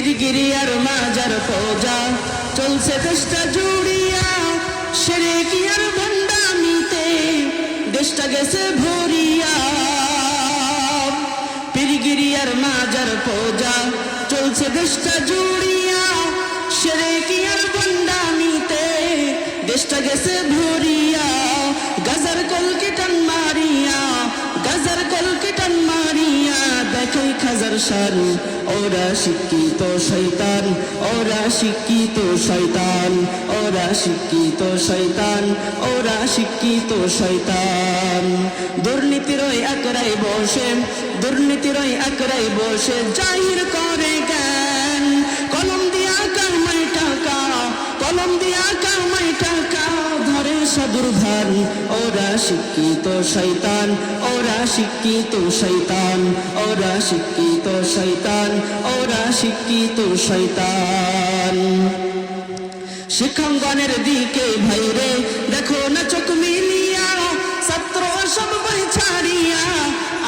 আর মাজার পূজা চলছে দেশটা জুড়িয়া, সেরে কি আর ভণ্ডামিতে? দেশটা গেছে ভরিয়া। পীরগিরি আর মাজার চলছে দেশটা জুড়িয়া, সেরে কি আর ভণ্ডামিতে? দেশটা গেছে ভরিয়া, গাজার কলকিটান মারিয়া দেখে খাজার সার ওরা শিক্ষিত শৈতান ওরা শিক্ষিত শৈতান ওরা শিক্ষিত শৈতান ওরা শিক্ষিত শৈতান দুর্নীতির ওই একরাই বসে, দুর্নীতির ওই একরাই বসে জাহির করে জ্ঞান। কলম দিয়া কামাই টাকা, কলম দিয়া কামাই টাকা, ধরে সদুর ভান ওরা শিক্ষিত শৈতান ওরা শিক্ষিত শৈতান ওরা শিক্ষিত শৈতান ওরা শিক্ষিত শৈতান শিক্ষাঙ্গনের দিকে ভাইরে দেখো না চোখ মিলিয়া, ছাত্র সব বই ছাড়িয়া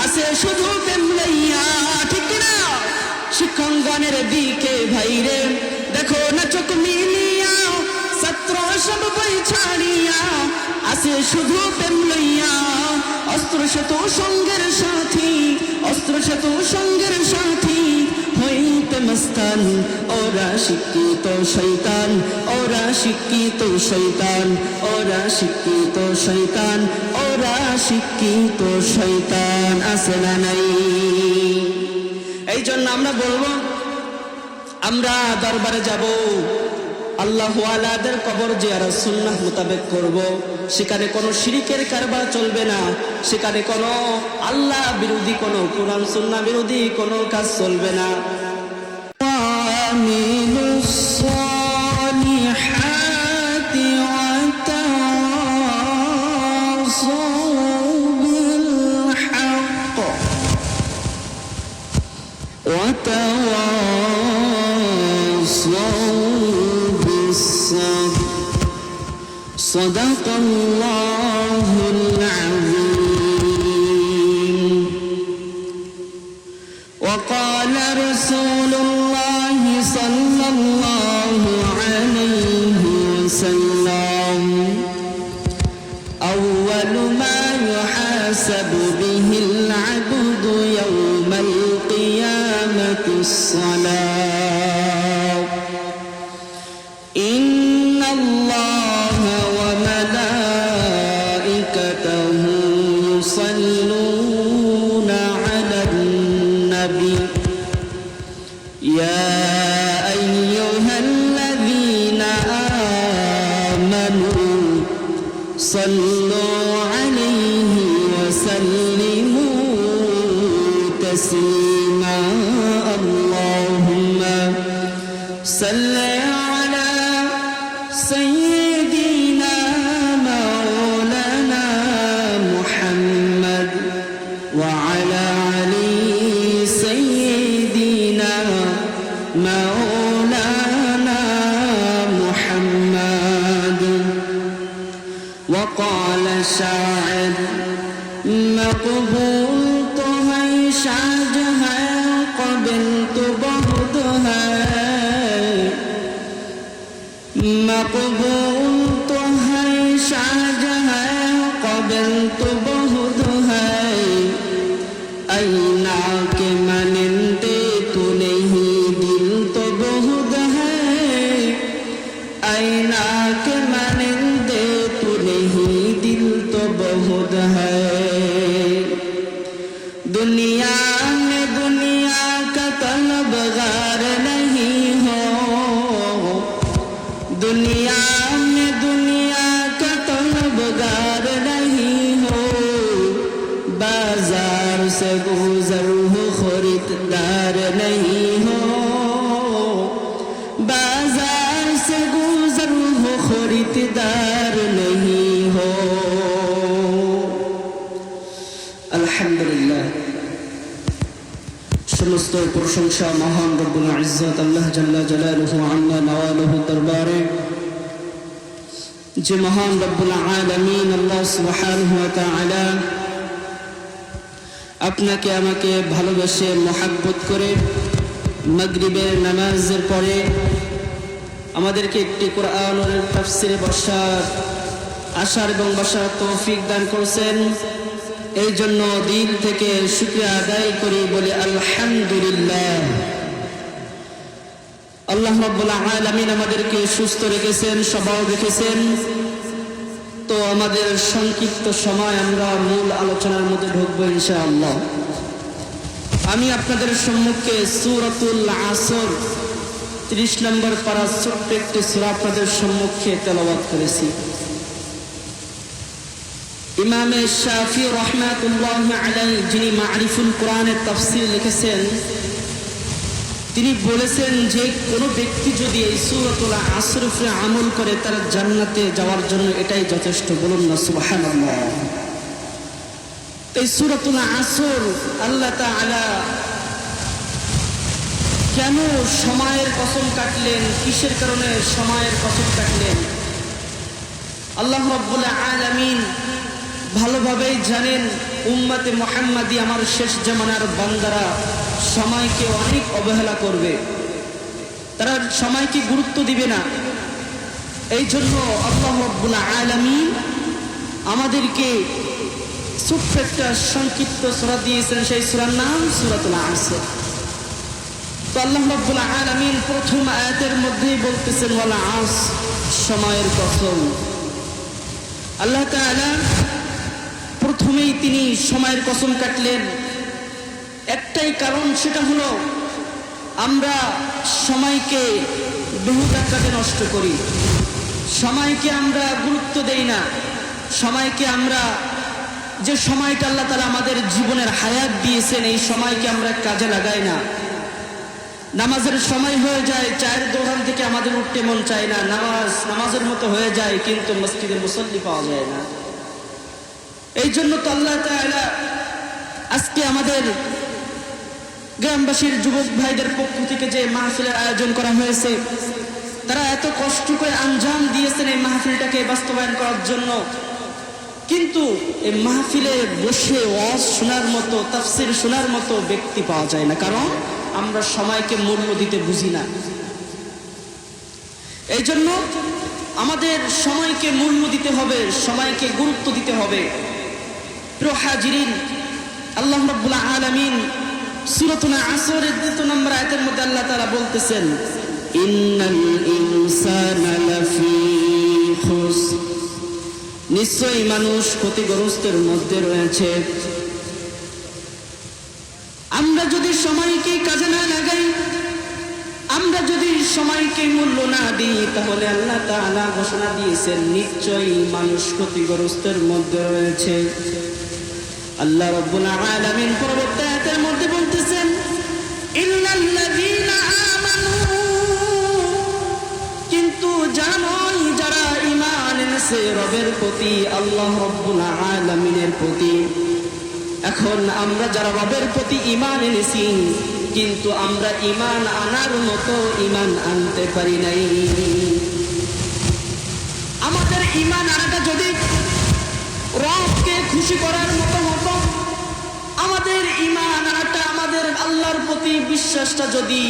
আসে শুধু প্রেম ঠিক না? শিক্ষাঙ্গনের দিকে ভাইরে দেখো না চোখ মিলিয়া সব বই ছাড়িয়া আসে শুধু প্রেম লইয়া। অস্ত্র শত সঙ্গের সাথী, অস্ত্র শত সঙ্গের সাথী। হইতে মস্তান, ওরা শিক্ষিত শৈতান ওরা শিক্ষিত শৈতান ওরা শিক্ষিত শৈতান ওরা শিক্ষিত শৈতান আছে না নাই? এই জন্য আমরা বলব, আমরা দরবারে যাব। আল্লাহ আলাদের কবর জিয়ারা সুন্নাহ মোতাবেক করব। সেখানে কোনো শিরিকের কারবার চলবে না। সেখানে কোনো আল্লাহ বিরোধী, কোনো কোরআন সুন্না বিরোধী কোনো কাজ চলবে না। الله العظيم. وقال رسول الله صلى الله عليه وسلم أول ما يحاسب به العبد يوم القيامة الصلاة. कबूल तो है शाहजहां कबिल तो बहुत है मकबूल तो है शाहजहां कबिल तो बहुत है ऐना के मन खरीददार नहीं हो আলহামদুলিল্লাহ সমস্ত প্রশংসা মহান রব্বুল ইজ্জত আল্লাহ জাল্লা জালালুহু আল্লাহ নওয়ালুহু দরবারে যে মহান রব্বুল আলামিন আল্লাহ সুবহানাহু ওয়া তাআলা আপনাকে আমাকে ভালোবেসে মহাব্বত করে মাগরিবের নামাজের পরে আমাদেরকে একটি তাফসিরে বসার আসার এবং বসার তৌফিক দান করছেন। এই জন্য দিল থেকে শুক্রিয়া আদায় করি বলে আলহামদুলিল্লাহ। আল্লাহ আলামিন আমাদেরকে সুস্থ রেখেছেন, সবাও রেখেছেন তো আমাদের সংক্ষিপ্ত সময় আমরা মূল আলোচনার মধ্যে ঢুকবো ইনশাআল্লাহ। আমি আপনাদের সম্মুখে সুরতুল আসর ত্রিশ নম্বর পারা ছোট্ট একটি সুরা সম্মুখে তেলাবাদ করেছি। ইমামে শাফি রহমাতুল্লাহ আলাই যিনি মারিফুল কোরআনের তাফসির লিখেছেন, তিনি বলেছেন যে কোনো ব্যক্তি যদি এই সুরতুল উপরে আমল করে তার জান্নাতে যাওয়ার জন্য এটাই যথেষ্ট বলুন না, সুবহানাল্লাহ। এই সুরতুল আসর আল্লাহ তাআলা কেন সময়ের কসম কাটলেন? কিসের কারণে সময়ের কসম কাটলেন? আল্লাহ রব্বুল আলামিন ভালোভাবেই জানেন, উম্মাতে মোহাম্মাদি আমার শেষ জামানার বান্দারা সময়কে অনেক অবহেলা করবে। তারা সময়কে গুরুত্ব দিবে না। এই জন্য আল্লাহ রব্বুল আলামিন আমাদেরকে ছোট্ট একটা সংক্ষিপ্ত সুরা দিয়েছেন, সেই সুরার নাম সুরাতুল আসর তো আল্লাহ রব্বুল আলামিন প্রথম আয়াতের মধ্যেই বলতেছেন, ওয়ালা আস সময়ের কসম। আল্লাহ তাআলা প্রথমেই তিনি সময়ের কসম কাটলেন। একটাই কারণ সেটা হলো, আমরা সময়কে বহুদার কাজে নষ্ট করি। সময়কে আমরা গুরুত্ব দেই না। সময়কে আমরা, যে সময়টা আল্লাহ তালা আমাদের জীবনের হায়াত দিয়েছেন, এই সময়কে আমরা কাজে লাগাই না। নামাজের সময় হয়ে যায়, চায়ের দোকান থেকে আমাদের উঠতে মন চায় না। নামাজ নামাজের মতো হয়ে যায়, কিন্তু মসজিদে মুসল্লি পাওয়া যায় না। এই জন্য তো আল্লাহ আজকে আমাদের গ্রামবাসীর যুবক ভাইদের পক্ষ থেকে যে মাহফিলের আয়োজন করা হয়েছে, তারা এত কষ্ট করে আঞ্জাম দিয়েছেন এই মাহফিলটাকে বাস্তবায়ন করার জন্য। কিন্তু এই মাহফিলে বসে ওয়াজ শোনার মতো, তাফসির শোনার মতো ব্যক্তি পাওয়া যায় না। কারণ আমরা সময়কে মূল্য দিতে বুঝি না। এই জন্য আমাদের সময়কে মূল্য দিতে হবে, সময়কে গুরুত্ব দিতে হবে। প্রিয় হাজিরিন, আল্লাহ রাব্বুল আলামিন সূরাতুল আসরের দ্বিতীয় নম্বর আয়াতের মধ্যে আল্লাহ তাআলা বলতেছেন, ইন্নাল ইনসানা লাফি নিশ্চয়ই মানুষ ক্ষতিগ্রস্তের মধ্যে রয়েছে আমরা যদি সময়কে কাজে না লাগাই আমরা যদি সময়কে মূল্য না দিই, তাহলে আল্লাহ তাআলা ঘোষণা দিয়েছেন, নিশ্চয়ই মানুষ ক্ষতিগ্রস্তের মধ্যে রয়েছে। আল্লাহ রাব্বুল আলামিন পরবর্তী আয়াতের মধ্যে বলতেছেন, ইল্লাল্লাযীনা আমানু। কিন্তু জানোই যারা ঈমান এনেছে, রবের প্রতি, আল্লাহ রাব্বুল আলামিনের প্রতি। এখন আমরা যারা রবের প্রতি ঈমান এনেছি কিন্তু আমরা ইমান আনার মতো ঈমান আনতে পারি নাই। আমাদের ইমান আনাটা যদি রবকে খুশি করার মতো হতো, আমাদের ইমান আনাটা আমাদের আল্লাহর প্রতি বিশ্বাসটা যদি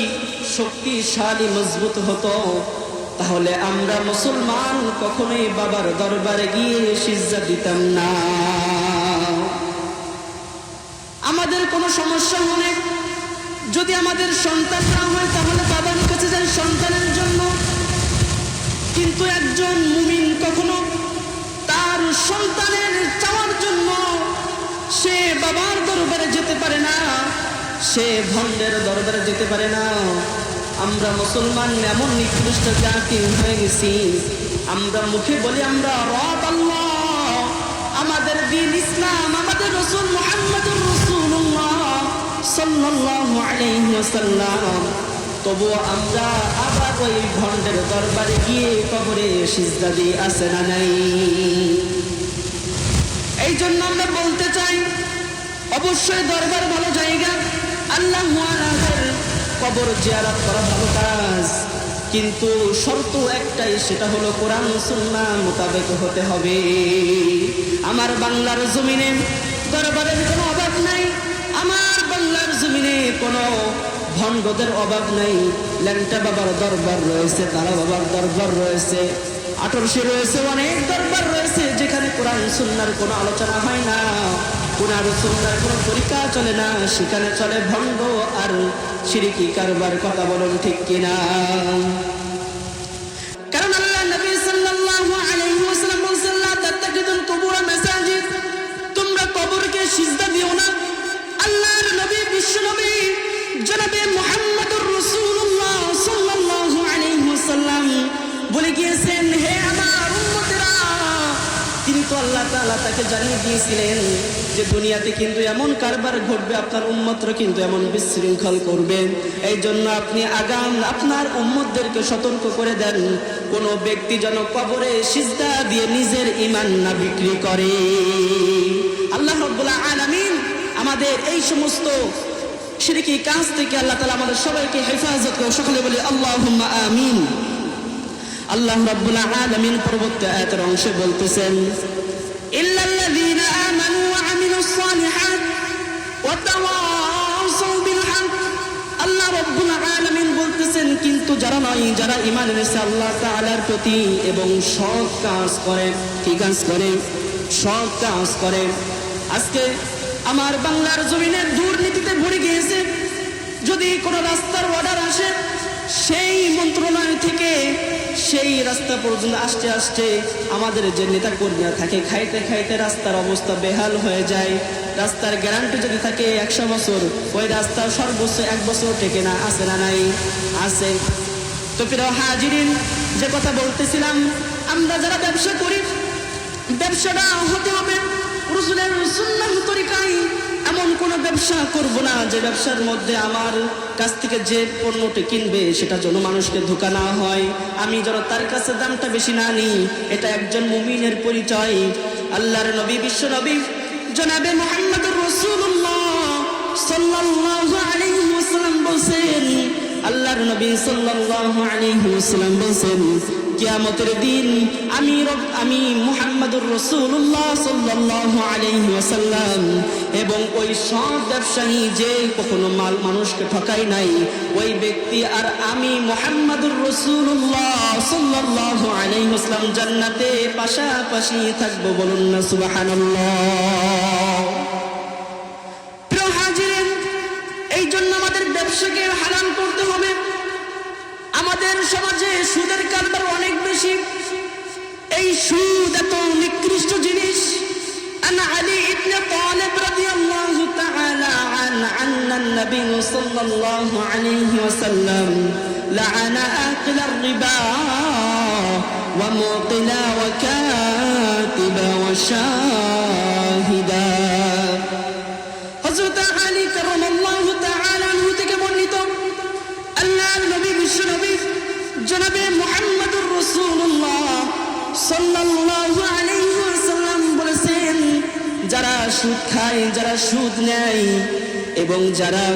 শক্তিশালী, মজবুত হতো, তাহলে আমরা মুসলমান কখনোই বাবার দরবারে গিয়ে সিজা দিতাম না। আমাদের কোনো সমস্যা হলে যদি আমাদের সন্তান না হয়, তাহলে বাবার কাছে যান সন্তানের জন্য। কিন্তু একজন মুমিন কখনো তার সন্তানের চাওয়ার জন্য সে বাবার দরবারে যেতে পারে না, সে ভণ্ডের দরবারে যেতে পারে না। আমরা মুসলমান এমন নিকৃষ্ট জাতি হয়ে গেছি। আমরা মুখে বলি, আমরা রব আল্লাহ। আমাদের দিন ইসলাম, আমাদের রসুল রসুল্লাহ সাল্লাল্লাহু আলাইহি ওয়াসাল্লাম। তবুও আমরা আবার ওই ভণ্ডের দরবারে গিয়ে কবরে সিজদা দিয়ে আসে না নাই? এই জন্য আমরা বলতে চাই, অবশ্যই দরবার ভালো জায়গা। আল্লাহ কবর জিয়ারত করা ভালো কাজ। কিন্তু শর্ত একটাই, সেটা হলো কোরআন সুন্নাহ মোতাবেক হতে হবে। আমার বাংলার জমিনে দরবারের কোনো অভাব নাই। আমার জমিনে কোনো ভণ্ডদের অভাব নেই। ল্যাংটা বাবার দরবার রয়েছে, তারা বাবার দরবার রয়েছে। আঠারোশে রয়েছে, অনেক দরবার রয়েছে, যেখানে কোরআন সুন্নার কোনো আলোচনা হয় না। কোরআন সুন্নার কোনো পরীক্ষা চলে না, সেখানে চলে ভণ্ড আর সিরিকি কারবার, কথা বলুন ঠিক কিনা? বলে গিয়েছেন, হে আমার উম্মতেরা, তিনি তো আল্লাহ তালা তাকে জানিয়ে দিয়েছিলেন যে দুনিয়াতে কিন্তু এমন কারবার ঘটবে, আপনার উম্মতরা কিন্তু এমন বিশৃঙ্খল করবে। এই জন্য আপনি আগাম, আপনার উম্মতদেরকে সতর্ক করে দেন। কোন ব্যক্তি যেন কবরে সিজদা দিয়ে নিজের ইমান না বিক্রি করে। আল্লাহ রব্বুল আলামিন আমাদের এই সমস্ত শিরকি কাজ থেকে আল্লাহ তালা আমাদের সবাইকে হেফাজত করে। সকলে বলি আল্লাহ আমিন। আল্লাহ রাব্বুল আলামিন পরবর্তী আয়াতের অংশে বলতেছেন, ইল্লাল্লাযীনা আমানু ওয়া আমিলুস সালিহাত ওয়া তাওয়াসাউ বিল হক। আল্লাহ রাব্বুল আলামিন বলতেছেন, কিন্তু যারা নয়, যারা ঈমান এনেছে আল্লাহ তাআলার প্রতি এবং সৎ কাজ করে, কি কাজ করে? সৎ কাজ করে। আজকে আমার বাংলার জমিনের দুর্নীতিতে ভরে গিয়েছে। যদি কোনো রাস্তার অর্ডার আসে, সেই মন্ত্রণালয় থেকে সেই রাস্তা পর্যন্ত আসতে আসতে আমাদের যে নেতা কর্মীরা থাকে, খাইতে খাইতে রাস্তার অবস্থা বেহাল হয়ে যায়। রাস্তার গ্যারান্টি যদি থাকে, একশো বছর, ওই রাস্তার সর্বোচ্চ এক বছর টেকে না, আছে না নাই? আছে। তো প্রিয় হাজিরিন, যে কথা বলতেছিলাম, আমরা যারা ব্যবসা করি, ব্যবসাটা হতে হবে রসুলের তরিকায়। এমন কোনো ব্যবসা করব না যে ব্যবসার মধ্যে আমার কাছ থেকে যে পণ্যটি কিনবে সেটা যেন মানুষকে ধোকা না হয়। আমি যেন তার কাছে দামটা বেশি না নিই, এটা একজন মুমিনের পরিচয়। আল্লাহর নবী, বিশ্ব নবী, জনাবে মোহাম্মদুর রসুল্লাহ বলছেন, আল্লাহর নবী সাল্লাল্লাহু আলাইহি ওয়াসাল্লাম বলছেন কিয়ামতের দিন আমি আমি মুহাম্মাদুর রাসূলুল্লাহ সাল্লাল্লাহু আলাইহি ওয়াসাল্লাম এবং ওই সব ব্যবসায়ী যে কখনো মাল মানুষকে ঠকাই নাই, ওই ব্যক্তি আর আমি মুহাম্মাদুর রাসূলুল্লাহ সাল্লাল্লাহু আলাইহি ওয়াসাল্লাম জান্নাতে পাশাপাশি থাকব বলুন না সুবহানাল্লাহ প্রিয় হাজিরেন এই জন্য আমাদের ব্যবসাকে হারাম করতে হবে আমাদের সমাজে সুদের কারবার অনেক বেশি এই সুদ এত নিকৃষ্ট জিনিস عن علي بن طالب رضي الله تعالى عن عن النبي صلى الله عليه وسلم لعن آكل الربا وموقل وكاتب وشاهدا হযরত আলী কারামাল্লাহু তাআলা আনহু থেকে বর্ণিত আল্লাহর নবী বিশ্ব নবী জনাবে মুহাম্মদুর রাসূলুল্লাহ সাল্লাল্লাহু আলাইহি ওয়াসাল্লাম বলেছেন, যারা সুদ খায়, যারা সুদ নেয় এবং যারা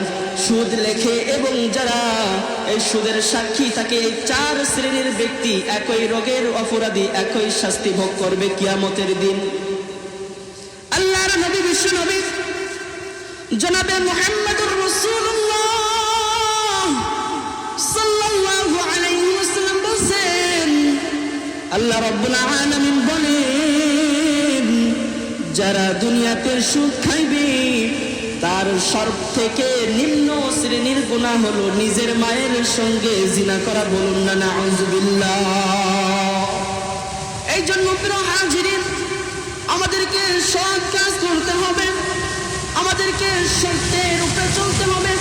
সুদ লেখে এবং যারা এই সুদের সাক্ষী থাকে, চার শ্রেণির ব্যক্তি একই রোগের অপরাধী, একই শাস্তি ভোগ করবে কিয়ামতের দিন। আল্লাহর নবী বিশ্ব নবী জনাবে মুহাম্মদুর রাসূলুল্লাহ আল্লাহ রাব্বুল বলেন, যারা দুনিয়াতে সুখ খাইবে, তার সব থেকে নিম্ন শ্রেণির গুণা হলো নিজের মায়ের সঙ্গে জিনা করা বলুন না, নাউজুবিল্লাহ। এই জন্য হাজিরিন, আমাদেরকে সৎ কাজ করতে হবে, আমাদেরকে সত্যের উপরে চলতে হবে।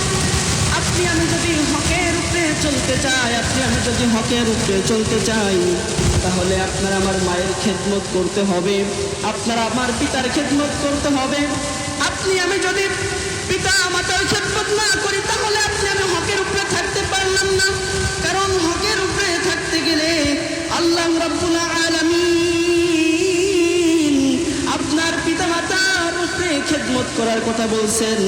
আপনি আমি যদি হকের উপরে চলতে চাই আপনি আমি যদি হকের উপরে চলতে চাই তাহলে আপনার আমার মায়ের খেদমত করতে হবে। আপনার আমার পিতার খেদমত করতে হবে। আপনি, আমি যদি পিতা মাতার খেদমত না করি, তাহলে আপনি আমি হকের উপরে থাকতে পারলাম না। কারণ হকের উপরে থাকতে গেলে আল্লাহ রাব্বুল আলামিন করার কথা বলছেন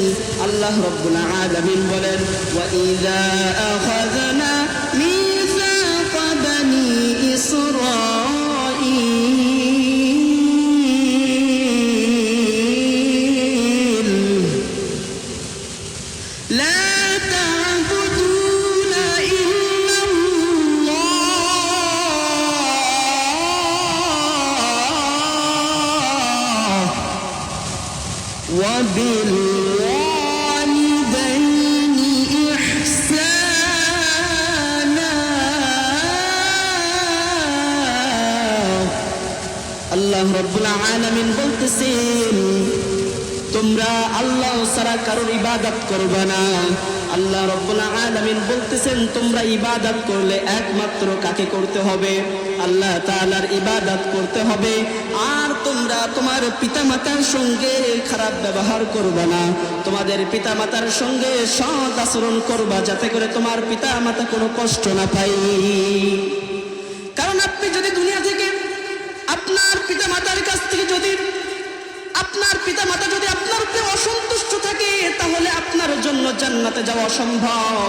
আল্লাহ রব্বুল আলামিন বলেন ওয়া ইযা আখাযনা মিসাক কারোর ইবাদত করবে না। আল্লাহ রব্বুল আলামিন বলতেছেন, তোমরা ইবাদত করলে একমাত্র কাকে করতে হবে? আল্লাহ তাআলার ইবাদত করতে হবে। আর তোমরা তোমার পিতামাতার সঙ্গে খারাপ ব্যবহার করবে না। তোমাদের পিতামাতার সঙ্গে সৎ আচরণ করবা, যাতে করে তোমার পিতামাতা কোনো কষ্ট না পায়। কারণ আপনি যদি দুনিয়া থেকে আপনার পিতামাতার কাছ থেকে যদি আপনার পিতামাতা যদি আপনার অসন্তুষ্ট থাকে তাহলে আপনার জন্য জান্নাতে যাওয়া অসম্ভব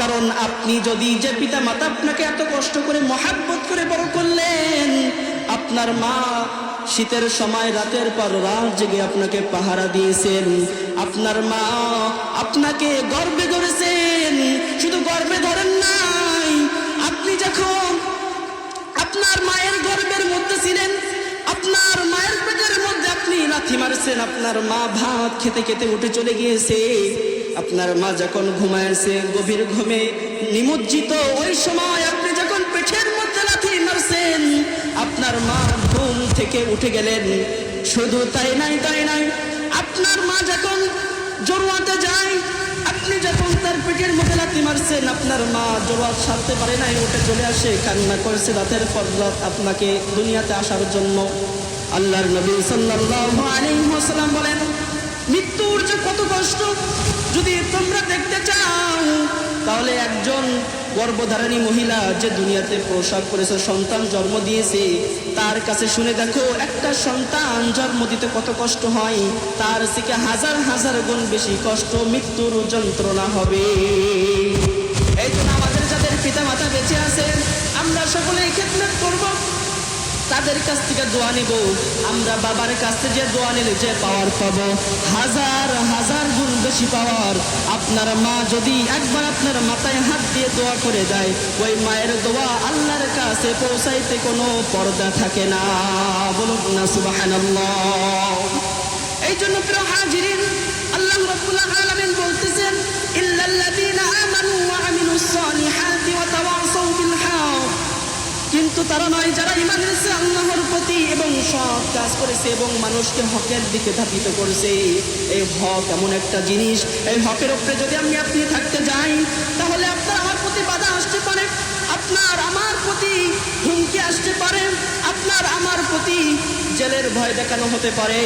কারণ আপনি যদি যে পিতা মাতা আপনাকে এত কষ্ট করে, মহাব্বত করে বড় করলেন, আপনার মা শীতের সময়, রাতের পর রাত জেগে আপনাকে পাহারা দিয়েছেন। আপনার মা আপনাকে গর্বে ধরেছেন, শুধু গর্বে ধরেন নাই। আপনি যখন আপনার মায়ের গর্ভের মধ্যে ছিলেন, আপনার মায়ের পেটের আপনি লাথি মারছেন, আপনার মা ভাত খেতে খেতে উঠে চলে গিয়েছে। আপনার মা যখন ঘুমায়েছে গভীর ঘুমে নিমজ্জিত, ওই সময় আপনি যখন পেটের মধ্যে লাথি মারছেন, আপনার মা ঘুম থেকে উঠে গেলেন। শুধু তাই নাই তাই নাই, আপনার মা যখন জরুয়াতে যায়, আপনি যখন তার পেটের মধ্যে লাথি মারছেন, আপনার মা জবাব সারতে পারে নাই, উঠে চলে আসে, কান্না করেছে রাতের পর রাত আপনাকে দুনিয়াতে আসার জন্য। আল্লাহর নবী সাল্লাল্লাহু আলাইহি ওয়াসাল্লাম বলেন, মৃত্যুর যে কত কষ্ট, যদি তোমরা দেখতে চাও, তাহলে একজন গর্ভধারণী মহিলা যে দুনিয়াতে প্রসব করেছে, সন্তান জন্ম দিয়েছে, তার কাছে শুনে দেখো, একটা সন্তান জন্ম দিতে কত কষ্ট হয়, তার থেকে হাজার হাজার গুণ বেশি কষ্ট মৃত্যুর যন্ত্রণা হবে। এই জন্য আমাদের যাদের পিতা মাতা বেঁচে আছে আমরা সকলে খেদমত করব। তাদের কাছ থেকে দোয়া নিব। আমরা বাবার কাছ থেকে যে দোয়া নিলে যে পাওয়ার পাবো। হাজার হাজার গুণ বেশি পাওয়ার। আপনার মা যদি একবার আপনার মাথায় হাত দিয়ে দোয়া করে দেয়, ওই মায়ের দোয়া আল্লাহর কাছে পৌঁছাইতে কোনো পর্দা থাকে না। বলুন না, সুবহানাল্লাহ। এই জন্য প্রিয় হাজিরিন, আল্লাহ রাব্বুল আলামিন বলতেছেন, ইল্লাল্লাযীনা আমানু ওয়া আমিলুস সালিহাতি ওয়া তাওয়াসাউ বিল কিন্তু তারা নয়, যারা ইমান এনেছে আল্লাহর প্রতি এবং সৎ কাজ করেছে এবং মানুষকে হকের দিকে ধাবিত করেছে, এই হক এমন একটা জিনিস, এই হকের উপরে যদি আমি আপনি থাকতে যাই, তাহলে আপনার আমার প্রতি বাধা আসতে পারে, আপনার আমার প্রতি হুমকি আসতে পারে, আপনার আমার প্রতি জেলের ভয় দেখানো হতে পারে।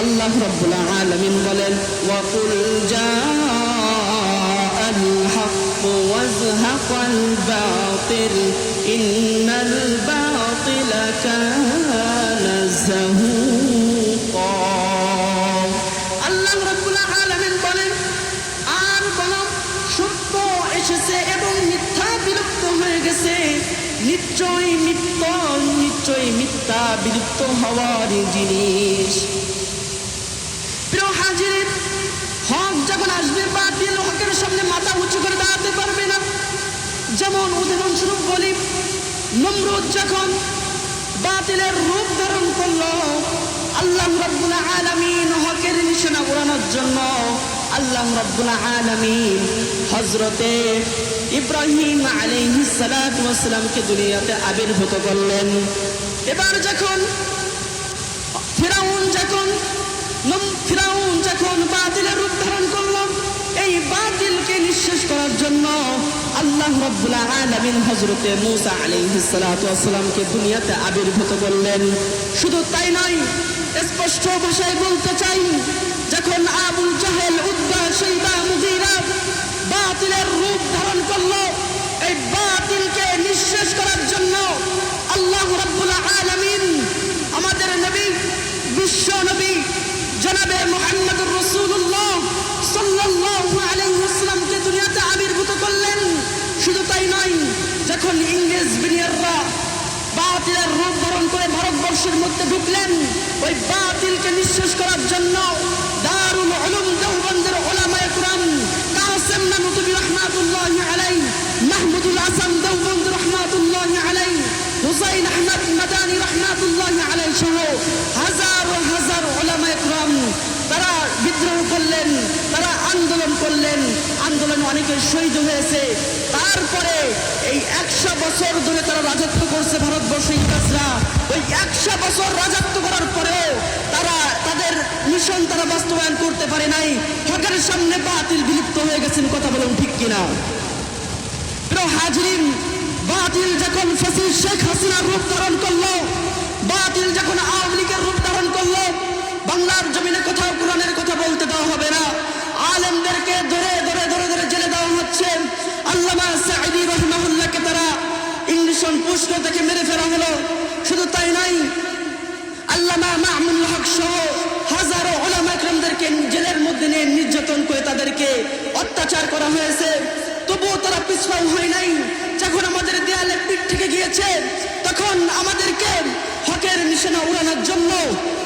আল্লাহ রব্বুল আলামিন বলেন ওয়াকুল জা الحق وازهق الباطل إن الباطل كان زهوقا আল্লাহ রাব্বুল আলামিন বলেন আর বলো সত্য এসেছে এবং মিথ্যা বিলুপ্ত হয়ে গেছে নিশ্চয়ই মিথ্য নিশ্চয়ই মিথ্যা বিলুপ্ত হওয়ার জিনিস প্রিয় হাজির আসবে বাতিল হকের সামনে মাথা উঁচু করে দাঁড়াতে পারবে না। যেমন উদাহরণস্বরূপ বলি, নমরুদ যখন বাতিলের রূপ ধারণ করল, আল্লাহ রব্বুল আলামিন হকের নিশানা উড়ানোর জন্য আল্লাহ রব্বুল আলামিন হজরতে ইব্রাহিম আলাইহিস সালাতু ওয়াস দুনিয়াতে আবির্ভূত করলেন। এবার যখন ফিরাউন যখন ফিরাউন করার জন্য আল্লাহ রব্বুল আলামিন হযরতে মূসা সালাতু দুনিয়াতে আবির্ভূত করলেন। শুধু তাই নয়, স্পষ্ট ভাষায় বলতে চাই, যখন আবুল জাহেল, উদ্বা, শৈবা, মুগীরা বাতিলের রূপ ধারণ করল, এই বাতিলকে নিঃশেষ করার জন্য আল্লাহ রাব্বুল আলামিন আমাদের নবী, বিশ্ব নবী, জনাবে মুহাম্মদুর রাসূলুল্লাহ সাল্লাল্লাহু আলাইহি ওয়াসাল্লামকে দুনিয়াতে করলেন, শুধু তাই নয়, যখন ইংরেজ বিনিয়াররা বাতিলের রূপ ধারণ করে ভারতবর্ষের মধ্যে ঢুকলেন, ওই বাতিলকে নিঃশেষ করার জন্য দারুল উলুম দেওবন্দের ওলামায়ে কুরআন কাসেম নানুতুবি রাহমাতুল্লাহি আলাইহি, মাহমুদুল হাসান দেওবন্দ রাহমাতুল্লাহি আলাইহি, হুসাইন আহমদ মাদানী রাহমাতুল্লাহি আলাইহি সহ হাজার হাজার ওলামায়ে কুরআন তারা বিদ্রোহ শহীদ হয়েছে। তারপরে এই একশো বছর ধরে তারা রাজত্ব করছে ভারতবর্ষে ইংরেজরা ওই একশো বছর রাজত্ব করার পরেও তারা, তাদের মিশন তারা বাস্তবায়ন করতে পারে নাই। হকের সামনে বাতিল বিলুপ্ত হয়ে গেছেন কথা বলুন ঠিক কিনা। হাজরিন, বাতিল যখন ফসিল শেখ হাসিনার রূপ ধারণ করল, বাতিল যখন আওয়ামী লীগের রূপ ধারণ করল, বাংলার জমিনে কোথাও কোরআনের কথা বলতে দেওয়া হবে না। আলেমদেরকে ধরে ধরে ধরে হচ্ছে আল্লামা সাঈদী রহমাহুল্লাহকে তারা ইংলিশন পুষ্প থেকে মেরে ফেলা হলো। শুধু তাই নাই আল্লামা মাহমুল হক সহ হাজারো ওলামা একরামদেরকে জেলের মধ্যে নিয়ে নির্যাতন করে তাদেরকে অত্যাচার করা হয়েছে। তবুও তারা পিছপাও হয় নাই। যখন আমাদের দেয়ালে পিঠ থেকে গিয়েছে, তখন আমাদেরকে হকের নিশানা উড়ানোর জন্য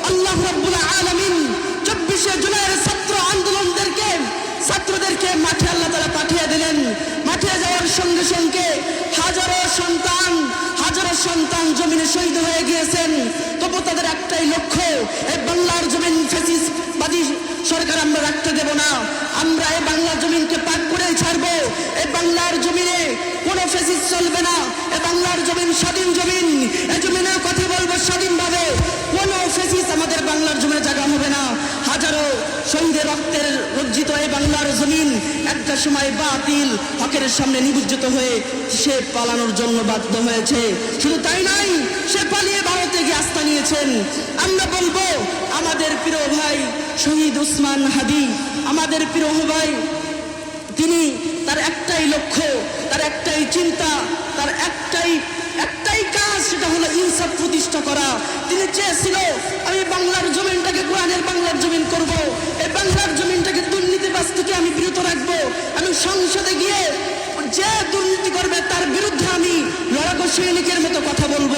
আল্লাহ রাব্বুল আলামিন চব্বিশে জুলাইয়ের ছাত্র আন্দোলনদেরকে, ছাত্রদেরকে মাঠে আল্লাহ তারা পাঠিয়ে দিলেন মাঠে যাওয়ার সঙ্গে সঙ্গে হাজারো সন্তান হাজারো সন্তান জমিনে শহীদ হয়ে গিয়েছেন তবু তাদের একটাই লক্ষ্য এই বাংলার জমিন ফেসিস বাদী সরকার আমরা রাখতে দেব না আমরা এই বাংলার জমিনকে পাক করেই ছাড়বো এই বাংলার জমিনে কোনো ফেসিস চলবে না এই বাংলার জমিন স্বাধীন জমিন এই জমিনে কথা বলব স্বাধীনভাবে কোনো ফেসিস আমাদের বাংলার জমিনে জায়গা হবে না হাজারো শহীদের রক্তের রজ্জিত এই বাংলার জমিন একটা সময় বাতিল, হকের সামনে নিবুজ্জিত হয়ে সে পালানোর জন্য বাধ্য হয়েছে। শুধু তাই নাই, সে পালিয়ে ভারতে গিয়ে আস্থা নিয়েছেন। আমরা বলব, আমাদের প্রিয় ভাই শহীদ উসমান হাদি, আমাদের প্রিয় ভাই, তিনি তার একটাই লক্ষ্য, তার একটাই চিন্তা, তার একটাই কাজ সেটা হলো ইনসাফ প্রতিষ্ঠা করা। তিনি চেয়েছিল, আমি বাংলার জমিনটাকে কোরআনের বাংলার জমিন করব। এই বাংলার জমিনটাকে দুর্নীতিবাজ থেকে আমি বিরত রাখব। আমি সংসদে গিয়ে যে দুর্নীতি করবে তার বিরুদ্ধে আমি লড়াকু সৈনিকের মতো কথা বলব।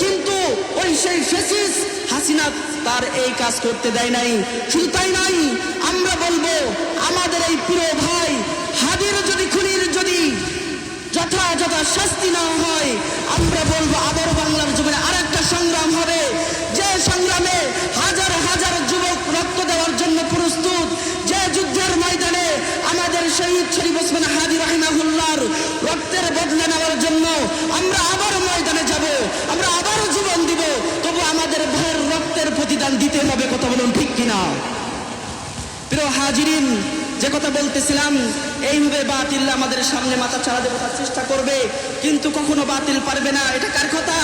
কিন্তু ওই সেই ফেসিস হাসিনা তার এই কাজ করতে দেয় নাই। শুধু তাই নাই, আমরা বলব, আমাদের এই প্রিয় ভাই হাদির যদি, খুনির যদি যথাযথ শাস্তি না হয়, আমরা বলব আবার বাংলার জমিনে আরেকটা সংগ্রাম হবে। যে সংগ্রামে হাজার হাজার যুবক রক্ত দেওয়ার জন্য প্রস্তুত, যে যুদ্ধের ময়দানে আমাদের শহীদ শরীফ ওসমান হাদি রাহিমাহুল্লাহর রক্তের বদলে নেওয়ার জন্য আমরা আবার ময়দানে যাব, আমরা আবারও জীবন দিব। তবু আমাদের ভাইয়ের রক্তের প্রতিদান দিতে হবে, কথা বলুন ঠিক কিনা? প্রিয় হাজিরিন, যে কথা বলতেছিলাম এইভাবে বাতিল আমাদের সামনে মাথা চাড়া দেওয়ার চেষ্টা করবে, কিন্তু কখনো বাতিল পারবে না। এটা কার কথা?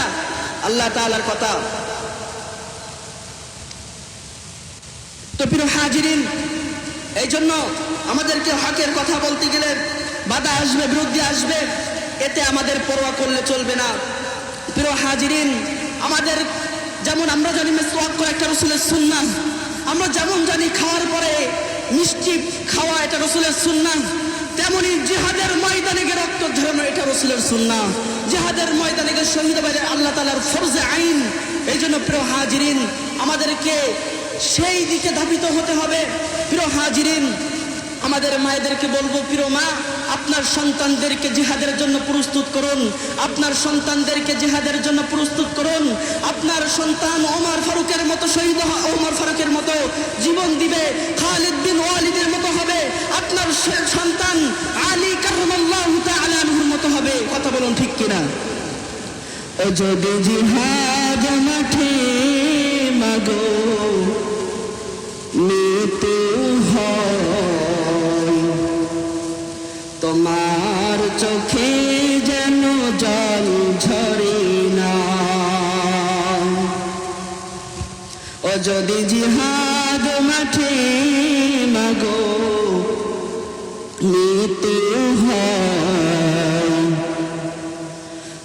আল্লাহ তাআলার কথা। তো প্রিয় হাজিরিন এই জন্য আমাদেরকে হকের কথা বলতে গেলে বাধা আসবে, বিরুদ্ধে আসবে। এতে আমাদের পরোয়া করলে চলবে না। প্রিয় হাজিরিন, আমাদের যেমন আমরা জানি মেসওয়াক করা একটা রসুলের সুন্নাহ, আমরা যেমন জানি খাওয়ার পরে মিষ্টি খাওয়া এটা রসুলের সুন্নাহ তেমনি জিহাদের ময়দানে গিয়ে রক্ত ঝরানো, এটা রসুলের সুন্না জিহাদের ময়দানে গিয়ে শহীদ বাইরে আল্লাহ তালার ফরজে আইন। এই জন্য প্রিয় হাজিরিন, আমাদেরকে সেই দিকে ধাবিত হতে হবে। প্রিয় হাজিরিন, আমাদের মায়েদেরকে বলব, প্রিয় মা আপনার সন্তানদেরকে জিহাদের জন্য প্রস্তুত করুন। আপনার সন্তানদেরকে জিহাদের জন্য প্রস্তুত করুন। আপনার সন্তান ওমর ফারুকের মতো শহীদ ওমর ফারুকের মতো জীবন দিবে, খালিদ বিন ওয়ালিদের মতো হবে। আপনার সন্তান আলী কারমাল্লাহু তাআলা আনহুর মতো হবে। কথা বলুন ঠিক কিনা? যদি জিহাদ মাঠে মাগো মৃত্যু চোখে যেন জল ঝরে না। ও যদি জিহাদ মাঠে মাগো মৃত্যু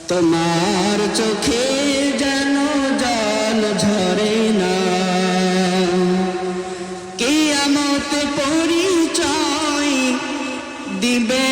তোমার চোখে যেন জল ঝরে না। কিয়ামত পরিচয় দিবে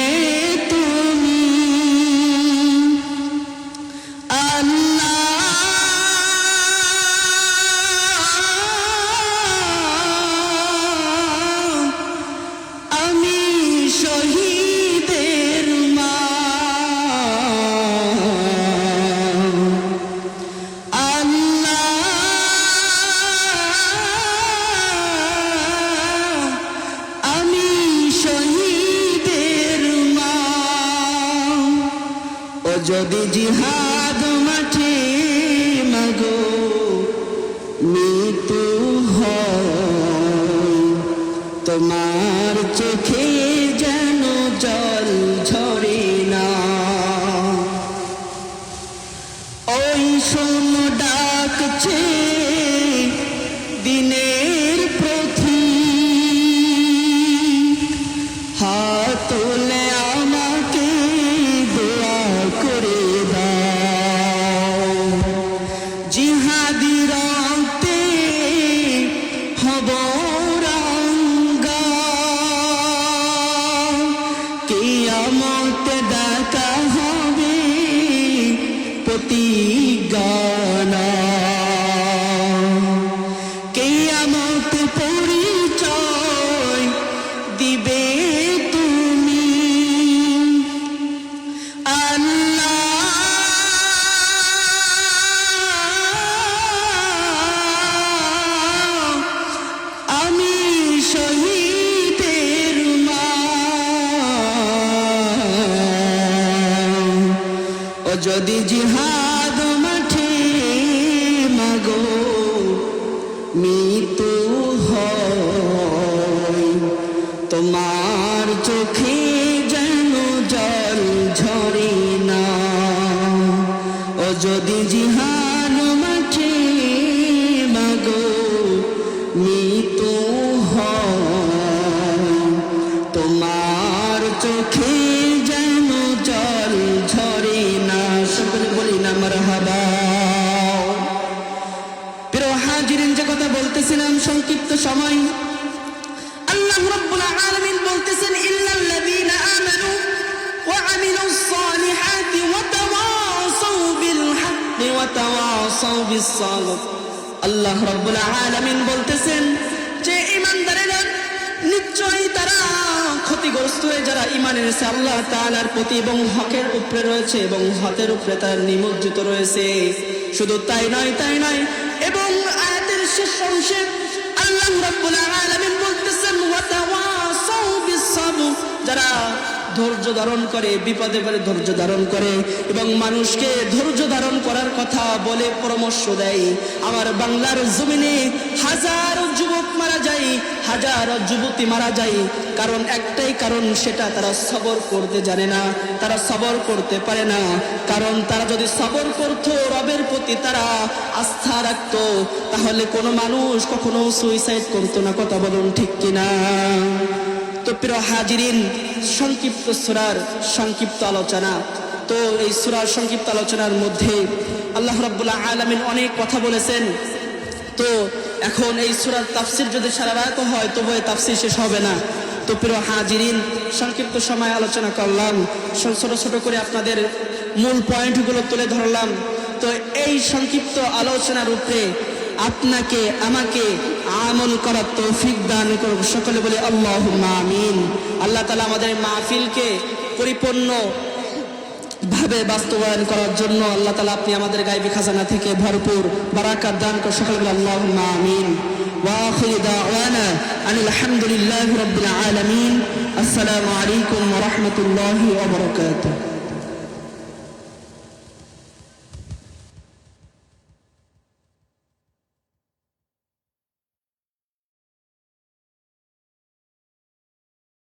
ওই সোম ডাকছে দিনের যদি জিহাদ আল্লাহ রাব্বুল আলামিন বলতেছেন, যে ঈমানদারেরা নিশ্চয়ই তারা ক্ষতিগ্রস্ত হয়ে যারা ইমান এনেছে, আল্লাহ তাআলার প্রতি এবং হকের উপরে রয়েছে এবং হকের উপরে তার নিমজ্জিত রয়েছে। শুধু তাই নয় তাই নয়, এবং আয়াতের শেষ অংশে আল্লাহ রাব্বুল আলামিন বলতেছেন, ওয়া তাওয়াসাউ যারা ধৈর্য ধারণ করে, বিপদে পড়ে ধৈর্য ধারণ করে এবং মানুষকে ধৈর্য ধারণ করার কথা বলে পরামর্শ দেয়। আমার বাংলার জমিনে হাজারো যুবক মারা যায়, হাজার যুবতী মারা যায়। কারণ একটাই কারণ, সেটা তারা সবর করতে জানে না, তারা সবর করতে পারে না। কারণ তারা যদি সবর করতো, রবের প্রতি তারা আস্থা রাখতো, তাহলে কোনো মানুষ কখনো সুইসাইড করতো না, কথা বলুন ঠিক কিনা? তো প্রিয় হাজিরিন, সংক্ষিপ্ত সুরার সংক্ষিপ্ত আলোচনা। তো এই সুরার সংক্ষিপ্ত আলোচনার মধ্যে আল্লাহ রাব্বুল্লাহ আলামিন অনেক কথা বলেছেন। তো এখন এই সুরার তাফসির যদি সারা হয়, তবু এই তাফসির শেষ হবে না। তো প্রিয় হাজিরিন, সংক্ষিপ্ত সময় আলোচনা করলাম। ছোট ছোট করে আপনাদের মূল পয়েন্টগুলো তুলে ধরলাম। তো এই সংক্ষিপ্ত আলোচনার উপরে আপনাকে, আমাকে আমল করার তৌফিক দান করুক সকলে বলে আল্লাহ আমিন আল্লাহ তালা আমাদের মাহফিলকে পরিপূর্ণ ভাবে বাস্তবায়ন করার জন্য আল্লাহ তালা আপনি আমাদের গাইবী খাজানা থেকে ভরপুর বারাকাত দান করে সকলে বলে আল্লাহ আমিন واخر دعوانا ان الحمد لله رب العالمين السلام عليكم ورحمه الله وبركاته